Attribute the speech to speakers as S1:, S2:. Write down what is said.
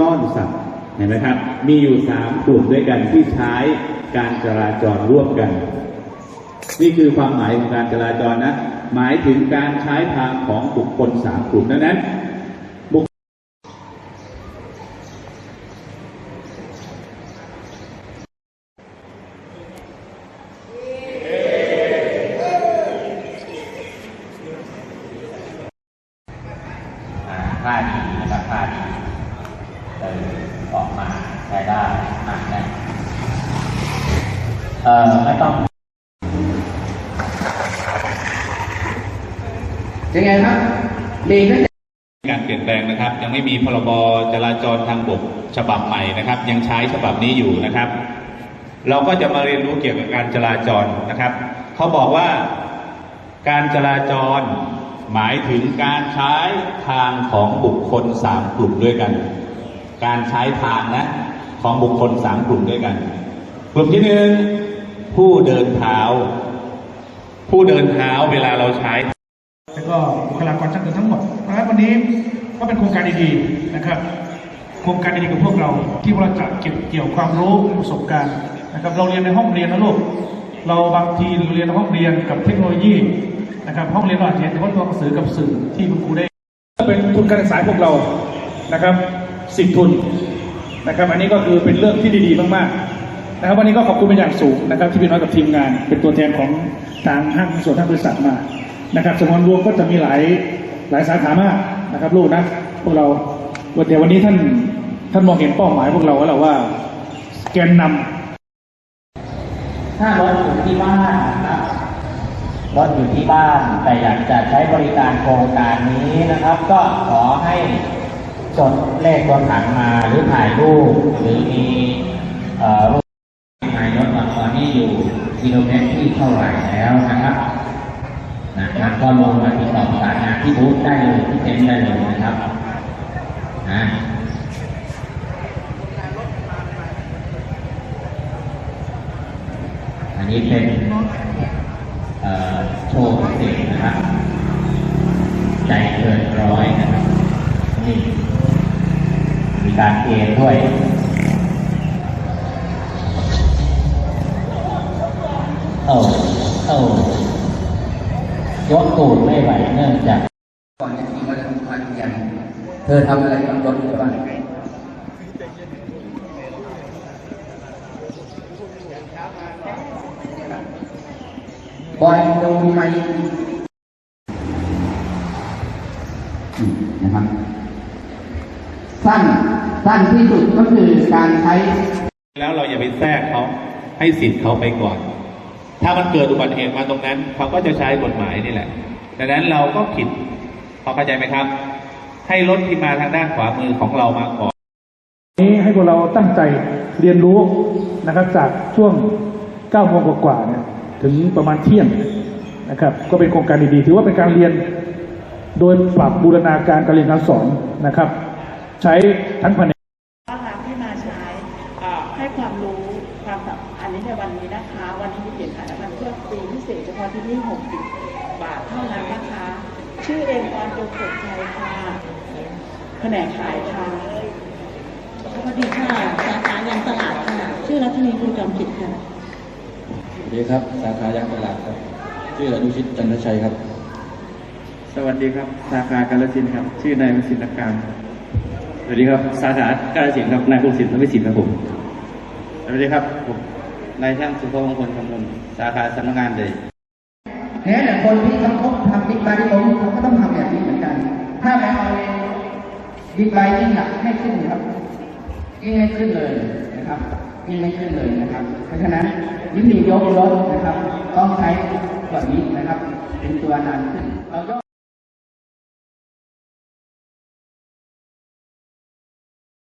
S1: ต้อนสัตว์เห็นไหมครับ มีอยู่สามกลุ่มด้วยกันที่ใช้การจราจรร่วมกัน นี่คือความหมายของการจราจรนะ หมายถึงการใช้ทางของบุคคลสามกลุ่มดังนั้นบุค
S2: อ่าผ้าดีนะครับผ้าดีเออออก มาใช้ได้อ่านได้เอ่อไม่ต้อง
S3: ยังไงครับ มีตั้งแต่
S1: การเปลี่ยนแปลงนะครับ ยังไม่มีพรบจราจรทางบกฉบับใหม่นะครับ ยังใช้ฉบับนี้อยู่นะครับ เราก็จะมาเรียนรู้เกี่ยวกับการจราจรนะครับเขาบอกว่าการจราจรหมายถึงการใช้ทางของบุคคลสามกลุ่มด้วยกัน การใช้ทางนะ ของบุคคลสามกลุ่มด้วยกัน กลุ่มที่หนึ่งผู้เดินเท้า ผู้เดินเท้าเวลาเราใช้
S4: แล้วก็บุคลากรช่างเดินทั้งหมดเพราะฉะนั้นวันนี้ก็เป็นโครงการดีๆนะครับโครงการดีๆกับพวกเราที่เราจะเก็บเกี่ยวความรู้ประสบการณ์นะครับ เราเรียนในห้องเรียนนะลูกเราบางทีเราเรียนในห้องเรียนกับเทคโนโลยีนะครับห้องเรียนเราอาจจะเห็นเฉพาะตัวหนังสือกับสื่อที่คุณครูได้ เป็นทุนการศึกษาพวกเรานะครับสิบทุน นะครับ อันนี้ก็คือเป็นเรื่องที่ดีๆมากๆนะครับ วันนี้ก็ขอบคุณเป็นอย่างสูงนะครับ ที่พี่น้อยกับทีมงาน เป็นตัวแทนของทางห้างส่วนทางบริษัทมานะครับสมรรวมก็จะมีหลายหลายสาขามากนะครับ ลูกนะพวกเราวันเดียววันนี้ท่านท่านมองเห็นเป้าหมายพวกเราแล้วแหละว่าแกนนำ
S2: ถ้ารถอยู่ที่บ้านนะครับรถอยู่ที่บ้านแต่อยากจะใช้บริการโครงการนี้นะครับ ก็ขอให้ จดเลขตัวถังมาหรือถ่ายรูปหรือมีรูปถ่ายรถมาตอนนี้อยู่กิโลเมตรที่เท่าไหร่แล้วนะครับนะครับก็ลงมาติดต่อประสานงานที่บูธได้เลยที่เต็นท์ได้เลยนะครับนะอันนี้เป็นโชว์พิเศษนะครับ ใจเกินร้อยนะครับนี่ มีการเกณฑ์ด้วยเอ้าเอ้ายกตูดไม่ไหวเนื่องจาก
S3: ก่อนจะขี่มอเตอร์ไซค์ยันเธอทำอะไรกับรถบ้างบอยดูไหมนะครับสั้น สั้นที่สุดก็คือการใช้
S1: แล้วเราอย่าไปแทรกเขาให้สิทธิ์เขาไปก่อน ถ้ามันเกิดอุบัติเหตุมาตรงนั้น เขาก็จะใช้กฎหมายนี่แหละดังนั้นเราก็ผิดพอเข้าใจไหมครับ ให้รถที่มาทางด้านขวามือของเรามาก่อน
S4: นี้ให้พวกเราตั้งใจเรียนรู้นะครับ จากช่วง9โมงกว่าๆเนี่ยถึงประมาณเที่ยงนะครับ ก็เป็นโครงการดีๆ ถือว่าเป็นการเรียนโดยปรับบูรณาการการเรียนการสอนนะครับ ใช้ทั้งแผนก
S5: ต้อนรับให้มาใช้เอ่อให้ความรู้ความสำคัญนี้ในวันนี้นะคะ วันนี้มีเหรียญขายน้ำมันเครื่องฟรีพิเศษเฉพาะที่นี่60 บาทเท่านั้นนะคะ ชื่อเองกรจงสดใจค่ะแผนกขายค่ะ
S6: สวัสดีค่ะสาขายังตลาดค่ะ ชื่อรัตนีคุณจอมจิตค่ะ
S7: สวัสดีครับ สาขายังตลาดครับ ชื่ออนุชิตจันทชัยครับ
S8: สวัสดีครับ สาขากาลสินธุ์ครับ ชื่อนายวิสิทธิ์การ สวัสดีครับ สาขากาลสินธุ์ครับ นายพงศิษฐ์วิสิทธิ์ครับผม สวัสดีครับผมนายช่างสุภมงคลคำนวณสาขาสำนักงานเลย
S3: แม้แต่คนที่เขาทำบิ๊กไบค์ล้มเขาก็ต้องทำแบบนี้เหมือนกัน ถ้าเราเอาบิ๊กไบค์ยิ่งหนักให้ขึ้นครับยิ่งให้ขึ้นเลยนะครับยิ่งไม่ขึ้นเลยนะครับ เพราะฉะนั้นยิ่งมียกรถนะครับ ต้องใช้แบบนี้นะครับ เป็นตัวนานขึ้นเรายก